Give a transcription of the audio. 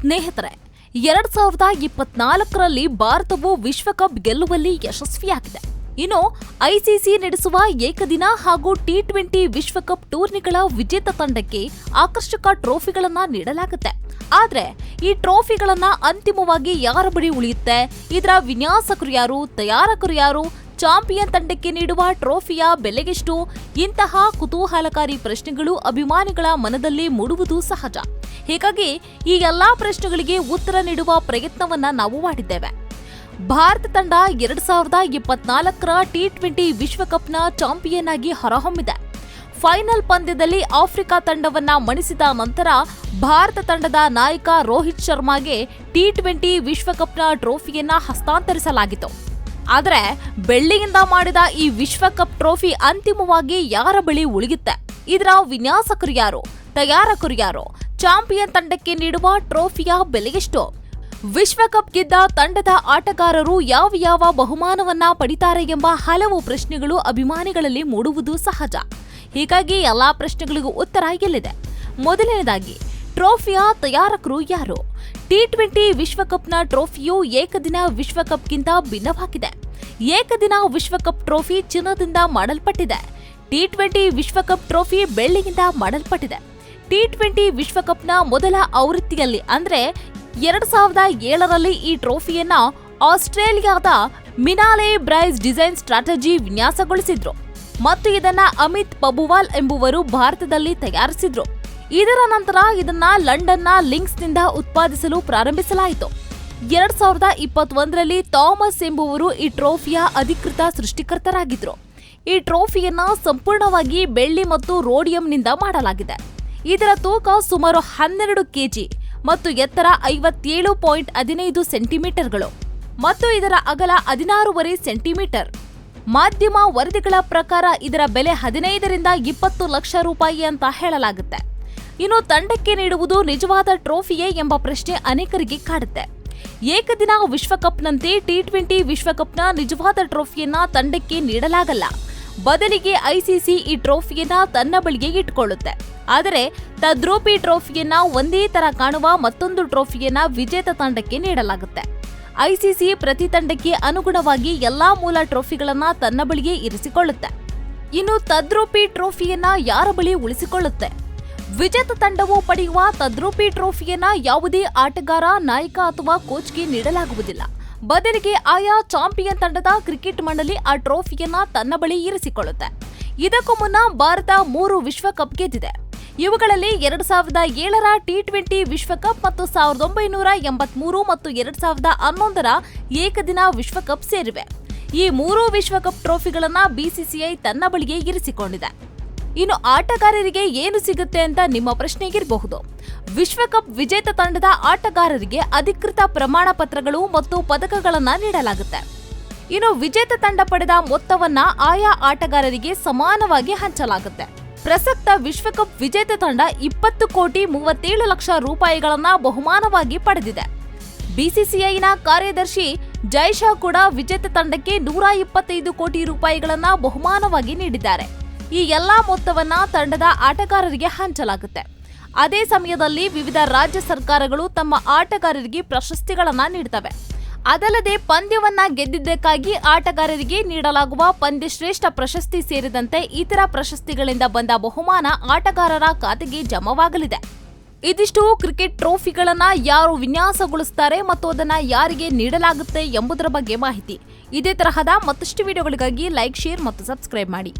ಸ್ನೇಹಿತರೆ, ಎರಡ್ ಸಾವಿರದ ಇಪ್ಪತ್ನಾಲ್ಕರಲ್ಲಿ ಭಾರತವು ವಿಶ್ವಕಪ್ ಗೆಲ್ಲುವಲ್ಲಿ ಯಶಸ್ವಿಯಾಗಿದೆ. ಇನ್ನು ಐಸಿಸಿ ನಡೆಸುವ ಏಕದಿನ ಹಾಗೂ ಟಿ ಟ್ವೆಂಟಿ ವಿಶ್ವಕಪ್ ಟೂರ್ನಿಗಳ ವಿಜೇತ ತಂಡಕ್ಕೆ ಆಕರ್ಷಕ ಟ್ರೋಫಿಗಳನ್ನ ನೀಡಲಾಗುತ್ತೆ. ಆದ್ರೆ, ಈ ಟ್ರೋಫಿಗಳನ್ನ ಅಂತಿಮವಾಗಿ ಯಾರ ಬಳಿ ಉಳಿಯುತ್ತೆ? ಇದರ ವಿನ್ಯಾಸಕರು ಯಾರು? ತಯಾರಕರು ಯಾರು? ಚಾಂಪಿಯನ್ ತಂಡಕ್ಕೆ ನೀಡುವ ಟ್ರೋಫಿಯ ಬೆಲೆಗೆಷ್ಟು? ಇಂತಹ ಕುತೂಹಲಕಾರಿ ಪ್ರಶ್ನೆಗಳು ಅಭಿಮಾನಿಗಳ ಮನದಲ್ಲಿ ಮೂಡುವುದು ಸಹಜ. ಹೀಗಾಗಿ ಈ ಎಲ್ಲಾ ಪ್ರಶ್ನೆಗಳಿಗೆ ಉತ್ತರ ನೀಡುವ ಪ್ರಯತ್ನವನ್ನ ನಾವು ಮಾಡಿದ್ದೇವೆ. ಭಾರತ ತಂಡ ಎರಡ್ ಸಾವಿರದ ಇಪ್ಪತ್ನಾಲ್ಕರ ಟಿ ಟ್ವೆಂಟಿ ವಿಶ್ವಕಪ್ನ ಚಾಂಪಿಯನ್ ಆಗಿ ಹೊರಹೊಮ್ಮಿದೆ. ಫೈನಲ್ ಪಂದ್ಯದಲ್ಲಿ ಆಫ್ರಿಕಾ ತಂಡವನ್ನ ಮಣಿಸಿದ ನಂತರ ಭಾರತ ತಂಡದ ನಾಯಕ ರೋಹಿತ್ ಶರ್ಮಾಗೆ ಟಿ ಟ್ವೆಂಟಿ ವಿಶ್ವಕಪ್ನ ಟ್ರೋಫಿಯನ್ನ ಹಸ್ತಾಂತರಿಸಲಾಗಿತ್ತು. ಆದರೆ ಬೆಳ್ಳಿಯಿಂದ ಮಾಡಿದ ಈ ವಿಶ್ವಕಪ್ ಟ್ರೋಫಿ ಅಂತಿಮವಾಗಿ ಯಾರ ಬಳಿ ಉಳಿಯುತ್ತೆ? ಇದರ ವಿನ್ಯಾಸಕರು ಯಾರು? ತಯಾರಕರು ಯಾರು? ಚಾಂಪಿಯನ್ ತಂಡಕ್ಕೆ ನೀಡುವ ಟ್ರೋಫಿಯ ಬೆಲೆಗೆಷ್ಟು ವಿಶ್ವಕಪ್ ಗೆದ್ದ ತಂಡದ ಆಟಗಾರರು ಯಾವ ಯಾವ ಬಹುಮಾನವನ್ನ ಪಡಿತಾರೆ ಎಂಬ ಹಲವು ಪ್ರಶ್ನೆಗಳು ಅಭಿಮಾನಿಗಳಲ್ಲಿ ಮೂಡುವುದು ಸಹಜ. ಹೀಗಾಗಿ ಎಲ್ಲಾ ಪ್ರಶ್ನೆಗಳಿಗೂ ಉತ್ತರ ಎಲ್ಲಿದೆ? ಮೊದಲನೇದಾಗಿ, ಟ್ರೋಫಿಯ ತಯಾರಕರು ಯಾರು? ಟಿ ಟ್ವೆಂಟಿ ವಿಶ್ವಕಪ್ನ ಟ್ರೋಫಿಯು ಏಕದಿನ ವಿಶ್ವಕಪ್ಗಿಂತ ಭಿನ್ನವಾಗಿದೆ. ಏಕದಿನ ವಿಶ್ವಕಪ್ ಟ್ರೋಫಿ ಚಿನ್ನದಿಂದ ಮಾಡಲ್ಪಟ್ಟಿದೆ. ಟಿ ಟ್ವೆಂಟಿ ವಿಶ್ವಕಪ್ ಟ್ರೋಫಿ ಬೆಳ್ಳಿಯಿಂದ ಮಾಡಲ್ಪಟ್ಟಿದೆ. ಟಿ ಟ್ವೆಂಟಿ ವಿಶ್ವಕಪ್ನ ಮೊದಲ ಆವೃತ್ತಿಯಲ್ಲಿ, ಅಂದ್ರೆ ಎರಡ್ ಸಾವಿರದ ಏಳರಲ್ಲಿ ಈ ಟ್ರೋಫಿಯನ್ನ ಆಸ್ಟ್ರೇಲಿಯಾದ ಮಿನಾಲೆ ಬ್ರೈಸ್ ಡಿಸೈನ್ ಸ್ಟ್ರಾಟಜಿ ವಿನ್ಯಾಸಗೊಳಿಸಿದ್ರು. ಮತ್ತು ಇದನ್ನ ಅಮಿತ್ ಪಬುವಾಲ್ ಎಂಬುವರು ಭಾರತದಲ್ಲಿ ತಯಾರಿಸಿದ್ರು. ಇದರ ನಂತರ ಇದನ್ನ ಲಂಡನ್ನ ಲಿಂಕ್ಸ್ನಿಂದ ಉತ್ಪಾದಿಸಲು ಪ್ರಾರಂಭಿಸಲಾಯಿತು. ಎರಡ್ ಸಾವಿರದ ಇಪ್ಪತ್ತೊಂದರಲ್ಲಿ ಥಾಮಸ್ ಎಂಬುವರು ಈ ಟ್ರೋಫಿಯ ಅಧಿಕೃತ ಸೃಷ್ಟಿಕರ್ತರಾಗಿದ್ರು. ಈ ಟ್ರೋಫಿಯನ್ನ ಸಂಪೂರ್ಣವಾಗಿ ಬೆಳ್ಳಿ ಮತ್ತು ರೋಡಿಯಂನಿಂದ ಮಾಡಲಾಗಿದೆ. ಇದರ ತೂಕ ಸುಮಾರು ಹನ್ನೆರಡು ಕೆಜಿ ಮತ್ತು ಎತ್ತರ ಐವತ್ತೇಳು ಪಾಯಿಂಟ್ ಹದಿನೈದು ಸೆಂಟಿಮೀಟರ್ಗಳು ಮತ್ತು ಇದರ ಅಗಲ ಹದಿನಾರೂವರೆ ಸೆಂಟಿಮೀಟರ್. ಮಾಧ್ಯಮ ವರದಿಗಳ ಪ್ರಕಾರ ಇದರ ಬೆಲೆ ಹದಿನೈದರಿಂದ ಇಪ್ಪತ್ತು ಲಕ್ಷ ರೂಪಾಯಿ ಅಂತ ಹೇಳಲಾಗುತ್ತೆ. ಇನ್ನು ತಂಡಕ್ಕೆ ನೀಡುವುದು ನಿಜವಾದ ಟ್ರೋಫಿಯೇ ಎಂಬ ಪ್ರಶ್ನೆ ಅನೇಕರಿಗೆ ಕಾಡುತ್ತೆ. ಏಕದಿನ ವಿಶ್ವಕಪ್ನಂತೆ ಟಿ ಟ್ವೆಂಟಿ ವಿಶ್ವಕಪ್ನ ನಿಜವಾದ ಟ್ರೋಫಿಯನ್ನ ತಂಡಕ್ಕೆ ನೀಡಲಾಗಲ್ಲ. ಬದಲಿಗೆ ಐಸಿಸಿ ಈ ಟ್ರೋಫಿಯನ್ನ ತನ್ನ ಬಳಿಗೆ ಇಟ್ಕೊಳ್ಳುತ್ತೆ. ಆದರೆ ತದ್ರೂಪಿ ಟ್ರೋಫಿಯನ್ನ ಒಂದೇ ತರ ಕಾಣುವ ಮತ್ತೊಂದು ಟ್ರೋಫಿಯನ್ನ ವಿಜೇತ ತಂಡಕ್ಕೆ ನೀಡಲಾಗುತ್ತೆ. ಐಸಿಸಿ ಪ್ರತಿ ತಂಡಕ್ಕೆ ಅನುಗುಣವಾಗಿ ಎಲ್ಲಾ ಮೂಲ ಟ್ರೋಫಿಗಳನ್ನ ತನ್ನ ಬಳಿಗೆ ಇರಿಸಿಕೊಳ್ಳುತ್ತೆ. ಇನ್ನು ತದ್ರೂಪಿ ಟ್ರೋಫಿಯನ್ನ ಯಾರ ಬಳಿ ಉಳಿಸಿಕೊಳ್ಳುತ್ತೆ? ವಿಜೇತ ತಂಡವು ಪಡೆಯುವ ತದ್ರೂಪಿ ಟ್ರೋಫಿಯನ್ನ ಯಾವುದೇ ಆಟಗಾರ, ನಾಯಕ ಅಥವಾ ಕೋಚ್ಗೆ ನೀಡಲಾಗುವುದಿಲ್ಲ. ಬದಲಿಗೆ ಆಯಾ ಚಾಂಪಿಯನ್ ತಂಡದ ಕ್ರಿಕೆಟ್ ಮಂಡಳಿ ಆ ಟ್ರೋಫಿಯನ್ನ ತನ್ನ ಬಳಿ ಇರಿಸಿಕೊಳ್ಳುತ್ತೆ. ಇದಕ್ಕೂ ಮುನ್ನ ಭಾರತ ಮೂರು ವಿಶ್ವಕಪ್ ಗೆದ್ದಿದೆ. ಇವುಗಳಲ್ಲಿ ಎರಡ್ ಸಾವಿರದ ಏಳರ ಟಿ ಟ್ವೆಂಟಿ ವಿಶ್ವಕಪ್ ಮತ್ತು ಸಾವಿರದ ಒಂಬೈನೂರ ಎಂಬತ್ಮೂರು ಮತ್ತು ಎರಡ್ ಸಾವಿರದ ಹನ್ನೊಂದರ ಏಕದಿನ ವಿಶ್ವಕಪ್ ಸೇರಿವೆ. ಈ ಮೂರು ವಿಶ್ವಕಪ್ ಟ್ರೋಫಿಗಳನ್ನ ಬಿಸಿಸಿಐ ತನ್ನ ಬಳಿಗೆ ಇರಿಸಿಕೊಂಡಿದೆ. ಇನ್ನು ಆಟಗಾರರಿಗೆ ಏನು ಸಿಗುತ್ತೆ ಅಂತ ನಿಮ್ಮ ಪ್ರಶ್ನೆಗಿರಬಹುದು. ವಿಶ್ವಕಪ್ ವಿಜೇತ ತಂಡದ ಆಟಗಾರರಿಗೆ ಅಧಿಕೃತ ಪ್ರಮಾಣ ಪತ್ರಗಳು ಮತ್ತು ಪದಕಗಳನ್ನು ನೀಡಲಾಗುತ್ತೆ. ಇನ್ನು ವಿಜೇತ ತಂಡ ಪಡೆದ ಮೊತ್ತವನ್ನ ಆಯಾ ಆಟಗಾರರಿಗೆ ಸಮಾನವಾಗಿ ಹಂಚಲಾಗುತ್ತೆ. ಪ್ರಸಕ್ತ ವಿಶ್ವಕಪ್ ವಿಜೇತ ತಂಡ ಇಪ್ಪತ್ತು ಕೋಟಿ ಮೂವತ್ತೇಳು ಲಕ್ಷ ರೂಪಾಯಿಗಳನ್ನ ಬಹುಮಾನವಾಗಿ ಪಡೆದಿದೆ. ಬಿಸಿಸಿಐನ ಕಾರ್ಯದರ್ಶಿ ಜೈಶಾ ಕೂಡ ವಿಜೇತ ತಂಡಕ್ಕೆ ನೂರ ಇಪ್ಪತ್ತೈದು ಕೋಟಿ ರೂಪಾಯಿಗಳನ್ನ ಬಹುಮಾನವಾಗಿ ನೀಡಿದ್ದಾರೆ. ಈ ಎಲ್ಲಾ ಮೊತ್ತವನ್ನ ತಂಡದ ಆಟಗಾರರಿಗೆ ಹಂಚಲಾಗುತ್ತೆ. ಅದೇ ಸಮಯದಲ್ಲಿ ವಿವಿಧ ರಾಜ್ಯ ಸರ್ಕಾರಗಳು ತಮ್ಮ ಆಟಗಾರರಿಗೆ ಪ್ರಶಸ್ತಿಗಳನ್ನ ನೀಡುತ್ತವೆ ಅದಲ್ಲದೆ ಪಂದ್ಯವನ್ನ ಗೆದ್ದಿದ್ದಕ್ಕಾಗಿ ಆಟಗಾರರಿಗೆ ನೀಡಲಾಗುವ ಪಂದ್ಯಶ್ರೇಷ್ಠ ಪ್ರಶಸ್ತಿ ಸೇರಿದಂತೆ ಇತರ ಪ್ರಶಸ್ತಿಗಳಿಂದ ಬಂದ ಬಹುಮಾನ ಆಟಗಾರರ ಖಾತೆಗೆ ಜಮವಾಗಲಿದೆ. ಇದಿಷ್ಟು ಕ್ರಿಕೆಟ್ ಟ್ರೋಫಿಗಳನ್ನ ಯಾರು ವಿನ್ಯಾಸಗೊಳಿಸುತ್ತಾರೆ ಮತ್ತು ಅದನ್ನ ಯಾರಿಗೆ ನೀಡಲಾಗುತ್ತೆ ಎಂಬುದರ ಬಗ್ಗೆ ಮಾಹಿತಿ. ಇದೇ ತರಹದ ಮತ್ತಷ್ಟು ವಿಡಿಯೋಗಳಿಗಾಗಿ ಲೈಕ್, ಶೇರ್ ಮತ್ತು ಸಬ್ಸ್ಕ್ರೈಬ್ ಮಾಡಿ.